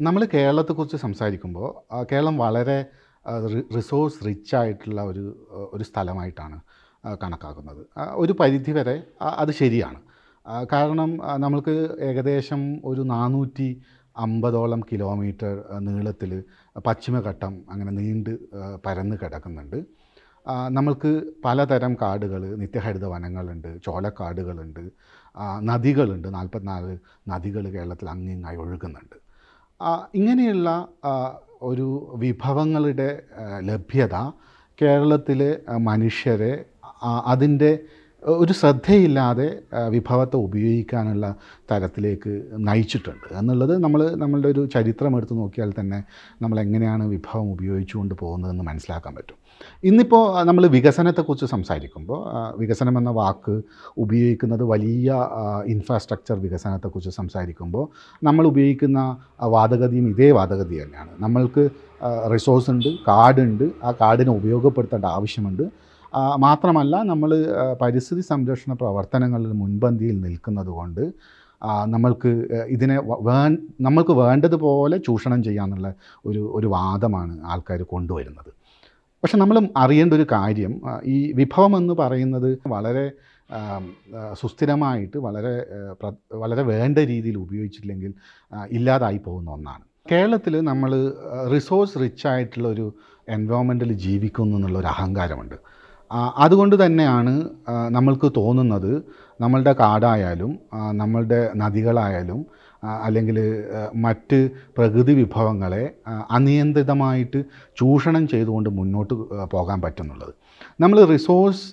നമ്മൾ കേരളത്തെക്കുറിച്ച് സംസാരിക്കുമ്പോൾ കേരളം വളരെ റിസോഴ്സ് റിച്ച് ആയിട്ടുള്ള ഒരു ഒരു സ്ഥലമായിട്ടാണ് കണക്കാക്കുന്നത്. ഒരു പരിധി വരെ അത് ശരിയാണ്. കാരണം നമ്മൾക്ക് ഏകദേശം ഒരു നാനൂറ്റി അമ്പതോളം കിലോമീറ്റർ നീളത്തിൽ പശ്ചിമഘട്ടം അങ്ങനെ നീണ്ട് പരന്ന് കിടക്കുന്നുണ്ട്. നമ്മൾക്ക് പലതരം കാടുകൾ നിത്യഹരിത വനങ്ങളുണ്ട് ചോലക്കാടുകളുണ്ട് നദികളുണ്ട്. നാൽപ്പത്തിനാല് നദികൾ കേരളത്തിൽ അങ്ങിങ്ങായി ഒഴുകുന്നുണ്ട്. ഇങ്ങനെയുള്ള ഒരു വിഭവങ്ങളുടെ ലഭ്യത കേരളത്തിലെ മനുഷ്യരെ അതിന്റെ ഒരു ശ്രദ്ധയില്ലാതെ വിഭവത്തെ ഉപയോഗിക്കാനുള്ള തരത്തിലേക്ക് നയിച്ചിട്ടുണ്ട്. എന്നുള്ളത് നമ്മൾ നമ്മളുടെ ഒരു ചരിത്രം എടുത്ത് നോക്കിയാൽ തന്നെ നമ്മൾ എങ്ങനെയാണ് വിഭവം ഉപയോഗിച്ചുകൊണ്ട് പോകുന്നതെന്ന് മനസ്സിലാക്കാൻ പറ്റും. ഇന്നിപ്പോൾ നമ്മൾ വികസനത്തെക്കുറിച്ച് സംസാരിക്കുമ്പോൾ വികസനം എന്ന വാക്ക് ഉപയോഗിക്കുന്നത് വലിയ ഇൻഫ്രാസ്ട്രക്ചർ വികസനത്തെക്കുറിച്ച് സംസാരിക്കുമ്പോൾ നമ്മൾ ഉപയോഗിക്കുന്ന വാദഗതിയും ഇതേ വാദഗതി തന്നെയാണ്. നമ്മൾക്ക് റിസോഴ്സ് ഉണ്ട് കാടുണ്ട് ആ കാർഡിനെ ഉപയോഗപ്പെടുത്തേണ്ട ആവശ്യമുണ്ട്. മാത്രമല്ല നമ്മൾ പരിസ്ഥിതി സംരക്ഷണ പ്രവർത്തനങ്ങളിൽ മുൻപന്തിയിൽ നിൽക്കുന്നത് കൊണ്ട് നമ്മൾക്ക് ഇതിനെ വ- നമ്മൾക്ക് വേണ്ടതുപോലെ ചൂഷണം ചെയ്യാന്നുള്ള ഒരു ഒരു വാദമാണ് ആൾക്കാർ കൊണ്ടുവരുന്നത്. പക്ഷെ നമ്മൾ അറിയേണ്ട ഒരു കാര്യം ഈ വിഭവം എന്ന് പറയുന്നത് വളരെ സുസ്ഥിരമായിട്ട് വളരെ വളരെ വേണ്ട രീതിയിൽ ഉപയോഗിച്ചില്ലെങ്കിൽ ഇല്ലാതായി പോകുന്ന ഒന്നാണ്. കേരളത്തിൽ നമ്മൾ റിസോഴ്സ് റിച്ച് ആയിട്ടുള്ള ഒരു എൻവയോൺമെന്റിൽ ജീവിക്കുന്നു എന്നുള്ള ഒരു അഹങ്കാരമുണ്ട്. അതുകൊണ്ട് തന്നെയാണ് നമ്മൾക്ക് തോന്നുന്നത് നമ്മളുടെ കാടായാലും നമ്മളുടെ നദികളായാലും അല്ലെങ്കിൽ മറ്റ് പ്രകൃതി വിഭവങ്ങളെ അനിയന്ത്രിതമായിട്ട് ചൂഷണം ചെയ്തുകൊണ്ട് മുന്നോട്ട് പോകാൻ പറ്റുന്നുള്ളത്. നമ്മൾ റിസോഴ്സ്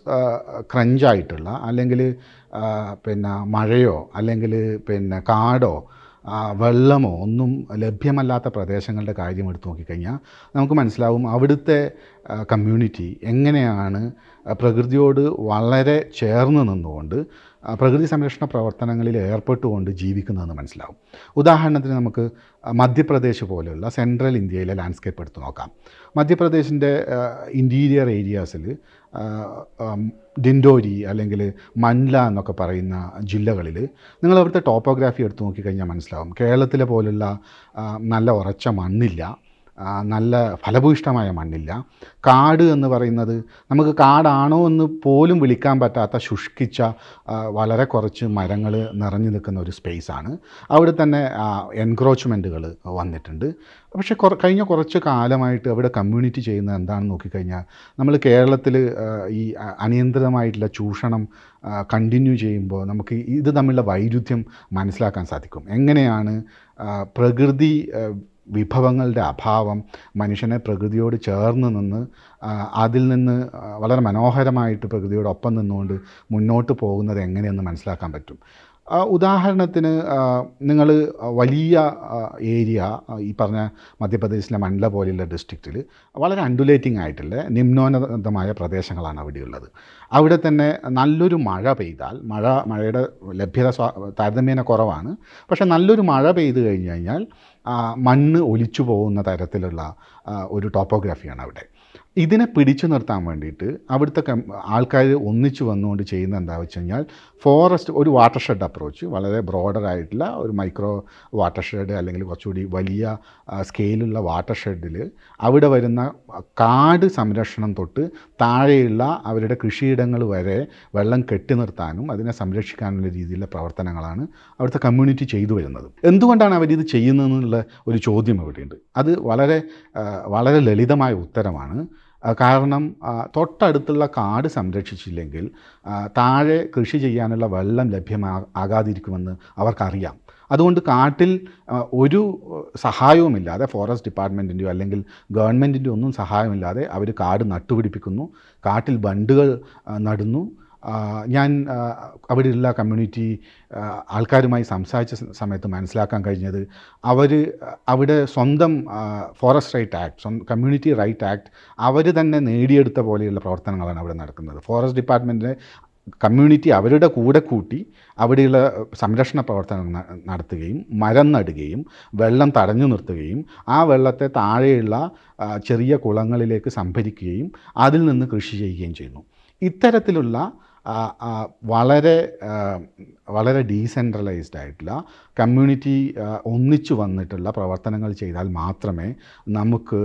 ക്രഞ്ചായിട്ടുള്ള അല്ലെങ്കിൽ പിന്നെ മഴയോ അല്ലെങ്കിൽ പിന്നെ കാടോ വെള്ളമോ ഒന്നും ലഭ്യമല്ലാത്ത പ്രദേശങ്ങളുടെ കാര്യം എടുത്തു നോക്കിക്കഴിഞ്ഞാൽ നമുക്ക് മനസ്സിലാവും അവിടുത്തെ കമ്മ്യൂണിറ്റി എങ്ങനെയാണ് പ്രകൃതിയോട് വളരെ ചേർന്ന് നിന്നുകൊണ്ട് പ്രകൃതി സംരക്ഷണ പ്രവർത്തനങ്ങളിൽ ഏർപ്പെട്ടുകൊണ്ട് ജീവിക്കുന്നതെന്ന് മനസ്സിലാവും. ഉദാഹരണത്തിന് നമുക്ക് മധ്യപ്രദേശ് പോലെയുള്ള സെൻട്രൽ ഇന്ത്യയിലെ ലാൻഡ്സ്കേപ്പ് എടുത്ത് നോക്കാം. മധ്യപ്രദേശിന്റെ ഇന്റീരിയർ ഏരിയാസിൽ ഡിൻഡോരി അല്ലെങ്കിൽ മൻല എന്നൊക്കെ പറയുന്ന ജില്ലകളിൽ നിങ്ങൾ അവിടുത്തെ ടോപ്പോഗ്രാഫി എടുത്ത് നോക്കിക്കഴിഞ്ഞാൽ മനസ്സിലാവും. കേരളത്തിലെ പോലുള്ള നല്ല ഉറച്ച മണ്ണില്ല. നല്ല ഫലഭൂയിഷ്ടമായ മണ്ണില്ല. കാട് എന്ന് പറയുന്നത് നമുക്ക് കാടാണോ എന്ന് പോലും വിളിക്കാൻ പറ്റാത്ത ശുഷ്കിച്ച വളരെ കുറച്ച് മരങ്ങൾ നിറഞ്ഞു നിൽക്കുന്ന ഒരു സ്പേസാണ് അവിടെ തന്നെ എൻക്രോച്ച്മെന്റുകൾ വന്നിട്ടുണ്ട്. പക്ഷേ കുറ കഴിഞ്ഞ കുറച്ച് കാലമായിട്ട് അവിടെ കമ്മ്യൂണിറ്റി ചെയ്യുന്നത് എന്താണെന്ന് നോക്കിക്കഴിഞ്ഞാൽ നമ്മൾ കേരളത്തിൽ ഈ അനിയന്ത്രിതമായിട്ടുള്ള ചൂഷണം കണ്ടിന്യൂ ചെയ്യുമ്പോൾ നമുക്ക് ഇത് തമ്മിലുള്ള വൈരുദ്ധ്യം മനസ്സിലാക്കാൻ സാധിക്കും. എങ്ങനെയാണ് പ്രകൃതി വിഭവങ്ങളുടെ അഭാവം മനുഷ്യനെ പ്രകൃതിയോട് ചേർന്ന് നിന്ന് അതിൽ നിന്ന് വളരെ മനോഹരമായിട്ട് പ്രകൃതിയോടൊപ്പം നിന്നുകൊണ്ട് മുന്നോട്ട് പോകുന്നത് എങ്ങനെയെന്ന് മനസ്സിലാക്കാൻ പറ്റും. ഉദാഹരണത്തിന് നിങ്ങൾ വലിയ ഏരിയ ഈ പറഞ്ഞ മധ്യപ്രദേശിലെ മണ്ഡല പോലെയുള്ള ഡിസ്ട്രിക്റ്റിൽ വളരെ അണ്ടുലേറ്റിംഗ് ആയിട്ടുള്ള നിമ്നോന്നതമായ പ്രദേശങ്ങളാണ് അവിടെയുള്ളത്. അവിടെ തന്നെ നല്ലൊരു മഴ പെയ്താൽ മഴ മഴയുടെ ലഭ്യത താരതമ്യേന കുറവാണ്. പക്ഷേ നല്ലൊരു മഴ പെയ്തു കഴിഞ്ഞു കഴിഞ്ഞാൽ മണ്ണ് ഒലിച്ചു പോകുന്ന തരത്തിലുള്ള ഒരു ടോപ്പോഗ്രാഫിയാണ് അവിടെ. ഇതിനെ പിടിച്ചു നിർത്താൻ വേണ്ടിയിട്ട് അവിടുത്തെ ആൾക്കാർ ഒന്നിച്ചു വന്നുകൊണ്ട് ചെയ്യുന്ന എന്താ വെച്ച് കഴിഞ്ഞാൽ ഫോറസ്റ്റ് ഒരു വാട്ടർ ഷെഡ് അപ്രോച്ച് വളരെ ബ്രോഡർ ആയിട്ടുള്ള ഒരു മൈക്രോ വാട്ടർ ഷെഡ് അല്ലെങ്കിൽ കുറച്ചുകൂടി വലിയ സ്കെയിലുള്ള വാട്ടർ ഷെഡിൽ അവിടെ വരുന്ന കാട് സംരക്ഷണം തൊട്ട് താഴെയുള്ള അവരുടെ കൃഷിയിടങ്ങൾ വരെ വെള്ളം കെട്ടി നിർത്താനും അതിനെ സംരക്ഷിക്കാനുള്ള രീതിയിലുള്ള പ്രവർത്തനങ്ങളാണ് അവിടുത്തെ കമ്മ്യൂണിറ്റി ചെയ്തു വരുന്നത്. എന്തുകൊണ്ടാണ് അവരിത് ചെയ്യുന്നതെന്നുള്ള ഒരു ചോദ്യം ഇവിടെയുണ്ട്. അത് വളരെ വളരെ ലളിതമായ ഉത്തരമാണ്. കാരണം തൊട്ടടുത്തുള്ള കാട് സംരക്ഷിച്ചില്ലെങ്കിൽ താഴെ കൃഷി ചെയ്യാനുള്ള വെള്ളം ലഭ്യമാ ആകാതിരിക്കുമെന്ന് അവർക്കറിയാം. അതുകൊണ്ട് കാട്ടിൽ ഒരു സഹായവുമില്ലാതെ ഫോറസ്റ്റ് ഡിപ്പാർട്ട്മെന്റിന്റെയോ അല്ലെങ്കിൽ ഗവൺമെന്റിന്റെയോ ഒന്നും സഹായമില്ലാതെ അവർ കാട് നട്ടുപിടിപ്പിക്കുന്നു. കാട്ടിൽ ബണ്ടുകൾ നടുന്നു. ഞാൻ അവിടെയുള്ള കമ്മ്യൂണിറ്റി ആൾക്കാരുമായി സംസാരിച്ച സമയത്ത് മനസ്സിലാക്കാൻ കഴിഞ്ഞത് അവർ അവിടെ സ്വന്തം forest right act community right act അവർ തന്നെ നേടിയെടുത്ത പോലെയുള്ള പ്രവർത്തനങ്ങളാണ് അവിടെ നടക്കുന്നത്. ഫോറസ്റ്റ് ഡിപ്പാർട്ട്മെന്റിന്റെ കമ്മ്യൂണിറ്റി അവരുടെ കൂടെ കൂട്ടി അവിടെയുള്ള സംരക്ഷണ പ്രവർത്തനങ്ങൾ നടത്തുകയും മരം നടുകയും വെള്ളം തടഞ്ഞു നിർത്തുകയും ആ വെള്ളത്തെ താഴെയുള്ള ചെറിയ കുളങ്ങളിലേക്ക് സംഭരിക്കുകയും അതിൽ നിന്ന് കൃഷി ചെയ്യുകയും ചെയ്യുന്നു. ഇത്തരത്തിലുള്ള വളരെ വളരെ ഡീസെൻട്രലൈസ്ഡ് ആയിട്ടുള്ള കമ്മ്യൂണിറ്റി ഒന്നിച്ചു വന്നിട്ടുള്ള പ്രവർത്തനങ്ങൾ ചെയ്താൽ മാത്രമേ നമുക്ക്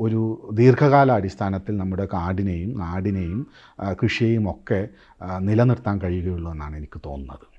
ഒരു ദീർഘകാല അടിസ്ഥാനത്തിൽ നമ്മുടെ കാടിനെയും നാടിനെയും കൃഷിയെയും ഒക്കെ നിലനിർത്താൻ കഴിയുകയുള്ളൂ എന്നാണ് എനിക്ക് തോന്നുന്നത്.